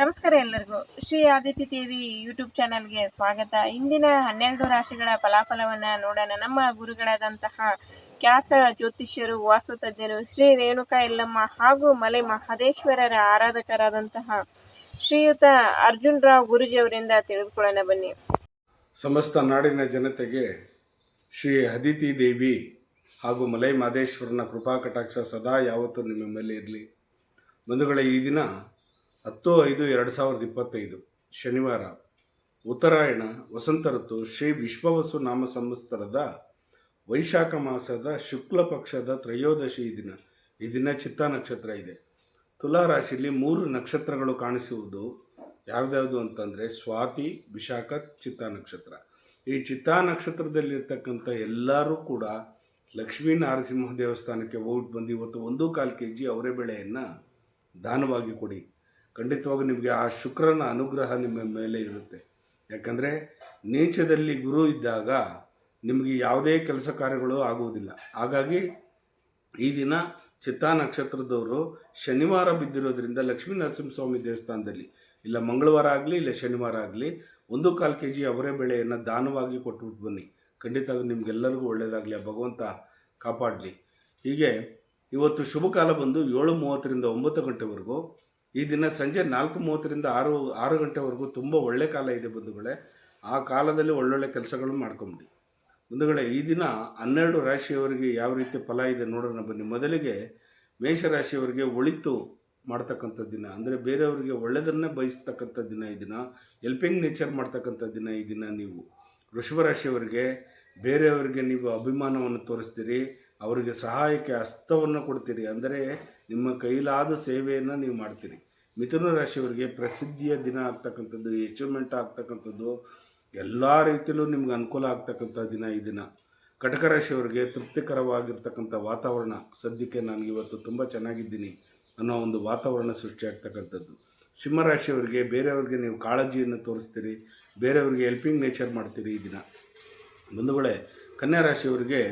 ನಮಸ್ಕಾರ ಎಲ್ಲರಿಗೂ. Shri Aditya TV YouTube ಚಾನಲ್ಗೆ ಸ್ವಾಗತ. ಇಂದಿನ ಹನ್ನೆರಡು ರಾಶಿಗಳ ಫಲಾಫಲವನ್ನ ನೋಡೋಣ. ನಮ್ಮ ಗುರುಗಳಾದಂತಹ ಖ್ಯಾತ ಜ್ಯೋತಿಷ್ಯರು ವಾಸ್ತುತಜ್ಞರು ಶ್ರೀ ರೇಣುಕಾ ಎಲ್ಲಮ್ಮ ಹಾಗೂ ಮಲೆ ಮಹದೇಶ್ವರರ ಆರಾಧಕರಾದಂತಹ ಶ್ರೀಯುತ ಅರ್ಜುನ್ ರಾವ್ ಗುರುಜಿಯವರಿಂದ ತಿಳಿದುಕೊಳ್ಳೋಣ ಬನ್ನಿ. ಸಮಸ್ತ ನಾಡಿನ ಜನತೆಗೆ ಶ್ರೀ ಅದಿತಿ ದೇವಿ ಹಾಗೂ ಮಲೈ ಮಹದೇಶ್ವರನ ಕೃಪಾ ಕಟಾಕ್ಷ ಸದಾ ಯಾವತ್ತೂ ನಿಮ್ಮ ಮೇಲೆ ಇರಲಿ. ಬಂಧುಗಳ, ಈ ದಿನ ಹತ್ತು ಐದು, ಎರಡು ಸಾವಿರದ ಇಪ್ಪತ್ತೈದು, ಶನಿವಾರ, ಉತ್ತರಾಯಣ, ವಸಂತ ಋತು, ಶ್ರೀ ವಿಶ್ವವಸು ನಾಮ ಸಂವತ್ಸರದ ವೈಶಾಖ ಮಾಸದ ಶುಕ್ಲ ಪಕ್ಷದ ತ್ರಯೋದಶಿ ದಿನ, ಈ ದಿನ ಚಿತ್ತ ನಕ್ಷತ್ರ ಇದೆ. ತುಲಾ ರಾಶಿಯಲ್ಲಿ ಮೂರು ನಕ್ಷತ್ರಗಳು ಕಾಣಿಸುವುದು ಯಾವ್ದ್ಯಾವುದು ಅಂತಂದರೆ ಸ್ವಾತಿ, ವಿಶಾಖ, ಚಿತ್ತ ನಕ್ಷತ್ರ. ಈ ಚಿತ್ತಾ ನಕ್ಷತ್ರದಲ್ಲಿರ್ತಕ್ಕಂಥ ಎಲ್ಲರೂ ಕೂಡ ಲಕ್ಷ್ಮೀ ನರಸಿಂಹ ದೇವಸ್ಥಾನಕ್ಕೆ ಹೋಗಿ ಬಂದು ಇವತ್ತು ಒಂದು ಕಾಲು ಕೆ ಜಿ ಅವರೇ ಬೆಳೆಯನ್ನು ದಾನವಾಗಿ ಕೊಡಿ. ಖಂಡಿತವಾಗಿ ನಿಮಗೆ ಆ ಶುಕ್ರನ ಅನುಗ್ರಹ ನಿಮ್ಮ ಮೇಲೆ ಇರುತ್ತೆ. ಯಾಕಂದರೆ ನೀಚದಲ್ಲಿ ಗುರು ಇದ್ದಾಗ ನಿಮಗೆ ಯಾವುದೇ ಕೆಲಸ ಕಾರ್ಯಗಳು ಆಗುವುದಿಲ್ಲ. ಹಾಗಾಗಿ ಈ ದಿನ ಚಿತ್ತಾ ನಕ್ಷತ್ರದವರು ಶನಿವಾರ ಬಿದ್ದಿರೋದ್ರಿಂದ ಲಕ್ಷ್ಮೀ ನರಸಿಂಹಸ್ವಾಮಿ ದೇವಸ್ಥಾನದಲ್ಲಿ, ಇಲ್ಲ ಮಂಗಳವಾರ ಆಗಲಿ, ಇಲ್ಲ ಶನಿವಾರ ಆಗಲಿ, ಒಂದು ಕಾಲು ಕೆ ಜಿ ಅವರೇ ಬೆಳೆಯನ್ನು ದಾನವಾಗಿ ಕೊಟ್ಬಿಟ್ಟು ಬನ್ನಿ. ಖಂಡಿತ ನಿಮಗೆಲ್ಲರಿಗೂ ಒಳ್ಳೆಯದಾಗಲಿ ಭಗವಂತ ಕಾಪಾಡಲಿ. ಹೀಗೆ ಇವತ್ತು ಶುಭಕಾಲ ಬಂದು ಏಳು ಮೂವತ್ತರಿಂದ ಒಂಬತ್ತು ಗಂಟೆವರೆಗೂ ಈ ದಿನ ಸಂಜೆ ನಾಲ್ಕು ಮೂವತ್ತರಿಂದ ಆರು ಆರು ಗಂಟೆವರೆಗೂ ತುಂಬ ಒಳ್ಳೆ ಕಾಲ ಇದೆ ಬಂಧುಗಳೇ. ಆ ಕಾಲದಲ್ಲಿ ಒಳ್ಳೊಳ್ಳೆ ಕೆಲಸಗಳು ಮಾಡ್ಕೊಂಬಿಡಿ. ಬಂಧುಗಳೇ, ಈ ದಿನ ಹನ್ನೆರಡು ರಾಶಿಯವರಿಗೆ ಯಾವ ರೀತಿ ಫಲ ಇದೆ ನೋಡೋಣ ಬನ್ನಿ. ಮೊದಲಿಗೆ ಮೇಷರಾಶಿಯವರಿಗೆ ಒಳಿತು ಮಾಡ್ತಕ್ಕಂಥ ದಿನ. ಅಂದರೆ ಬೇರೆಯವರಿಗೆ ಒಳ್ಳೆಯದನ್ನೇ ಬಯಸ್ತಕ್ಕಂಥ ದಿನ ಈ ದಿನ. ಎಲ್ಪಿಂಗ್ ನೇಚರ್ ಮಾಡ್ತಕ್ಕಂಥ ದಿನ ಈ ದಿನ ನೀವು. ವೃಷಭ ರಾಶಿಯವರಿಗೆ, ಬೇರೆಯವರಿಗೆ ನೀವು ಅಭಿಮಾನವನ್ನು ತೋರಿಸ್ತೀರಿ. ಅವರಿಗೆ ಸಹಾಯಕ್ಕೆ ಹಸ್ತವನ್ನು ಕೊಡ್ತೀರಿ. ಅಂದರೆ ನಿಮ್ಮ ಕೈಲಾದ ಸೇವೆಯನ್ನು ನೀವು ಮಾಡ್ತೀರಿ. ಮಿಥುನ ರಾಶಿಯವರಿಗೆ ಪ್ರಸಿದ್ಧಿಯ ದಿನ ಆಗ್ತಕ್ಕಂಥದ್ದು ಅಚೀವ್ಮೆಂಟ್ ಆಗ್ತಕ್ಕಂಥದ್ದು, ಎಲ್ಲ ರೀತಿಯಲ್ಲೂ ನಿಮ್ಗೆ ಅನುಕೂಲ ಆಗ್ತಕ್ಕಂಥ ದಿನ ಈ ದಿನ. ಕಟಕ ರಾಶಿಯವರಿಗೆ ತೃಪ್ತಿಕರವಾಗಿರ್ತಕ್ಕಂಥ ವಾತಾವರಣ. ಸದ್ಯಕ್ಕೆ ನಾನು ಇವತ್ತು ತುಂಬ ಚೆನ್ನಾಗಿದ್ದೀನಿ ಅನ್ನೋ ಒಂದು ವಾತಾವರಣ ಸೃಷ್ಟಿಯಾಗ್ತಕ್ಕಂಥದ್ದು ಸಿಂಹರಾಶಿಯವರಿಗೆ ಬೇರೆಯವ್ರಿಗೆ ನೀವು ಕಾಳಜಿಯನ್ನು ತೋರಿಸ್ತೀರಿ. ಬೇರೆಯವ್ರಿಗೆ ಹೆಲ್ಪಿಂಗ್ ನೇಚರ್ ಮಾಡ್ತೀರಿ ಈ ದಿನ. ಬಂಧುಗಳೇ ಕನ್ಯಾ ರಾಶಿಯವರಿಗೆ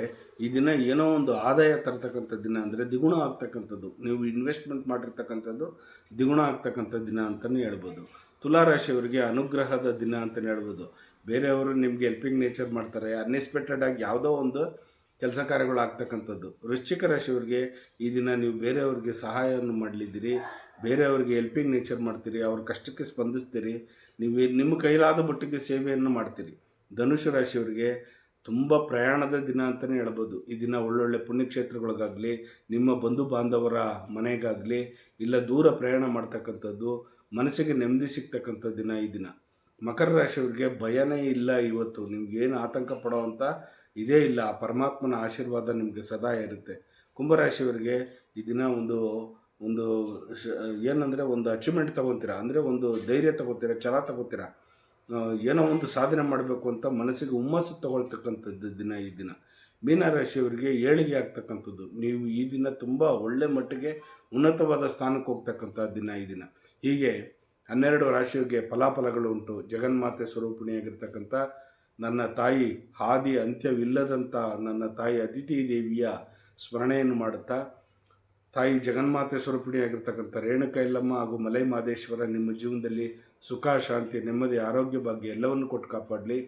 ಈ ದಿನ ಏನೋ ಒಂದು ಆದಾಯ ತರ್ತಕ್ಕಂಥ ದಿನ ಅಂದರೆ ದ್ವಿಗುಣ ಆಗ್ತಕ್ಕಂಥದ್ದು. ನೀವು ಇನ್ವೆಸ್ಟ್ಮೆಂಟ್ ಮಾಡಿರ್ತಕ್ಕಂಥದ್ದು ದ್ವಿಗುಣ ಆಗ್ತಕ್ಕಂಥ ದಿನ ಅಂತಲೇ ಹೇಳ್ಬೋದು. ತುಲಾ ರಾಶಿಯವರಿಗೆ ಅನುಗ್ರಹದ ದಿನ ಅಂತಲೇ ಹೇಳ್ಬೋದು. ಬೇರೆಯವರು ನಿಮಗೆ ಹೆಲ್ಪಿಂಗ್ ನೇಚರ್ ಮಾಡ್ತಾರೆ. ಅನ್ಎಕ್ಸ್ಪೆಕ್ಟೆಡ್ ಆಗಿ ಯಾವುದೋ ಒಂದು ಕೆಲಸ ಕಾರ್ಯಗಳು ಆಗ್ತಕ್ಕಂಥದ್ದು. ವೃಶ್ಚಿಕ ರಾಶಿಯವರಿಗೆ ಈ ದಿನ ನೀವು ಬೇರೆಯವ್ರಿಗೆ ಸಹಾಯವನ್ನು ಮಾಡಲಿದ್ದೀರಿ. ಬೇರೆಯವ್ರಿಗೆ ಹೆಲ್ಪಿಂಗ್ ನೇಚರ್ ಮಾಡ್ತೀರಿ. ಅವ್ರ ಕಷ್ಟಕ್ಕೆ ಸ್ಪಂದಿಸ್ತೀರಿ. ನೀವು ನಿಮ್ಮ ಕೈಲಾದ ಮಟ್ಟಿಗೆ ಸೇವೆಯನ್ನು ಮಾಡ್ತೀರಿ. ಧನುಷ್ಯ ರಾಶಿಯವರಿಗೆ ತುಂಬ ಪ್ರಯಾಣದ ದಿನ ಅಂತಲೇ ಹೇಳ್ಬೋದು. ಈ ದಿನ ಒಳ್ಳೊಳ್ಳೆ ಪುಣ್ಯಕ್ಷೇತ್ರಗಳಿಗಾಗಲಿ, ನಿಮ್ಮ ಬಂಧು ಬಾಂಧವರ ಮನೆಗಾಗಲಿ, ಇಲ್ಲ ದೂರ ಪ್ರಯಾಣ ಮಾಡ್ತಕ್ಕಂಥದ್ದು, ಮನಸ್ಸಿಗೆ ನೆಮ್ಮದಿ ಸಿಗ್ತಕ್ಕಂಥ ದಿನ ಈ ದಿನ. ಮಕರ ರಾಶಿಯವರಿಗೆ ಭಯನೇ ಇಲ್ಲ ಇವತ್ತು. ನಿಮಗೇನು ಆತಂಕ ಪಡೋವಂಥ ಇದೇ ಇಲ್ಲ. ಪರಮಾತ್ಮನ ಆಶೀರ್ವಾದ ನಿಮಗೆ ಸದಾ ಇರುತ್ತೆ. ಕುಂಭರಾಶಿಯವರಿಗೆ ಈ ದಿನ ಒಂದು ಒಂದು ಏನಂದರೆ ಒಂದು ಅಚೀವ್ಮೆಂಟ್ ತೊಗೊತೀರಾ? ಅಂದರೆ ಒಂದು ಧೈರ್ಯ ತೊಗೋತೀರಾ? ಛಲ ತಗೋತೀರಾ? ಏನೋ ಒಂದು ಸಾಧನೆ ಮಾಡಬೇಕು ಅಂತ ಮನಸ್ಸಿಗೆ ಹುಮ್ಮಸ್ಸು ತಗೊಳ್ತಕ್ಕಂಥದ್ದು ದಿನ ಈ ದಿನ. ಮೀನರಾಶಿಯವರಿಗೆ ಏಳಿಗೆ ಆಗ್ತಕ್ಕಂಥದ್ದು. ನೀವು ಈ ದಿನ ತುಂಬ ಒಳ್ಳೆ ಮಟ್ಟಿಗೆ ಉನ್ನತವಾದ ಸ್ಥಾನಕ್ಕೆ ಹೋಗ್ತಕ್ಕಂಥ ದಿನ ಈ ದಿನ. ಹೀಗೆ ಹನ್ನೆರಡು ರಾಶಿಯವರಿಗೆ ಫಲಾಫಲಗಳು ಉಂಟು. ಜಗನ್ಮಾತೆ ಸ್ವರೂಪಿಣಿಯಾಗಿರ್ತಕ್ಕಂಥ ನನ್ನ ತಾಯಿ ಹಾದಿ ಅಂತ್ಯವಿಲ್ಲದಂಥ ನನ್ನ ತಾಯಿ ಅದಿತಿ ದೇವಿಯ ಸ್ಮರಣೆಯನ್ನು ಮಾಡುತ್ತಾ, ತಾಯಿ ಜಗನ್ಮಾತೆ ಸ್ವರೂಪಿಣಿಯಾಗಿರ್ತಕ್ಕಂಥ ರೇಣುಕಾ ಇಲ್ಲಮ್ಮ ಹಾಗೂ ಮಲೈ ಮಾದೇಶ್ವರ ನಿಮ್ಮ ಜೀವನದಲ್ಲಿ ಸುಖ ಶಾಂತಿ ನೆಮ್ಮದಿ, ಆರೋಗ್ಯ ಭಾಗ್ಯ ಎಲ್ಲವನ್ನು ಕೊಟ್ಟು ಕಾಪಾಡಲಿ.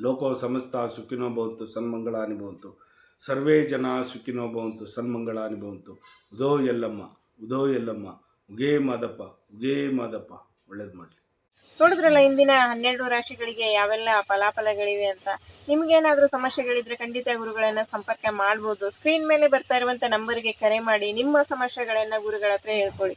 ಲೋಕೋ ಸಮಸ್ತ ಸುಖಿನೋ ಭವಂತು, ಸನ್ಮಂಗಳ ಭವಂತು ಸರ್ವೇ ಜನ ಸುಖಿನೋ ಭವಂತು, ಸನ್ಮಂಗಳ ಭವಂತು ಉದೋ ಎಲ್ಲಮ್ಮ ಉದೋ ಎಲ್ಲಮ್ಮ ಉಗೇ ಮಾದಪ್ಪ ಉಗೇ ಮಾದಪ್ಪ, ಒಳ್ಳೇದು ಮಾಡಲಿ. ನೋಡಿದ್ರಲ್ಲ, ಇಂದಿನ ಹನ್ನೆರಡು ರಾಶಿಗಳಿಗೆ ಯಾವೆಲ್ಲ ಫಲಾಫಲಗಳಿವೆ ಅಂತ? ನಿಮ್ಗೇನಾದ್ರೂ ಸಮಸ್ಯೆಗಳಿದ್ರೆ ಖಂಡಿತ ಗುರುಗಳನ್ನ ಸಂಪರ್ಕ ಮಾಡ್ಬೋದು. ಸ್ಕ್ರೀನ್ ಮೇಲೆ ಬರ್ತಾ ಇರುವಂತ ನಂಬರ್ಗೆ ಕರೆ ಮಾಡಿ. ನಿಮ್ಮ ಸಮಸ್ಯೆಗಳನ್ನ ಗುರುಗಳ ಹತ್ರ ಹೇಳ್ಕೊಳ್ಳಿ.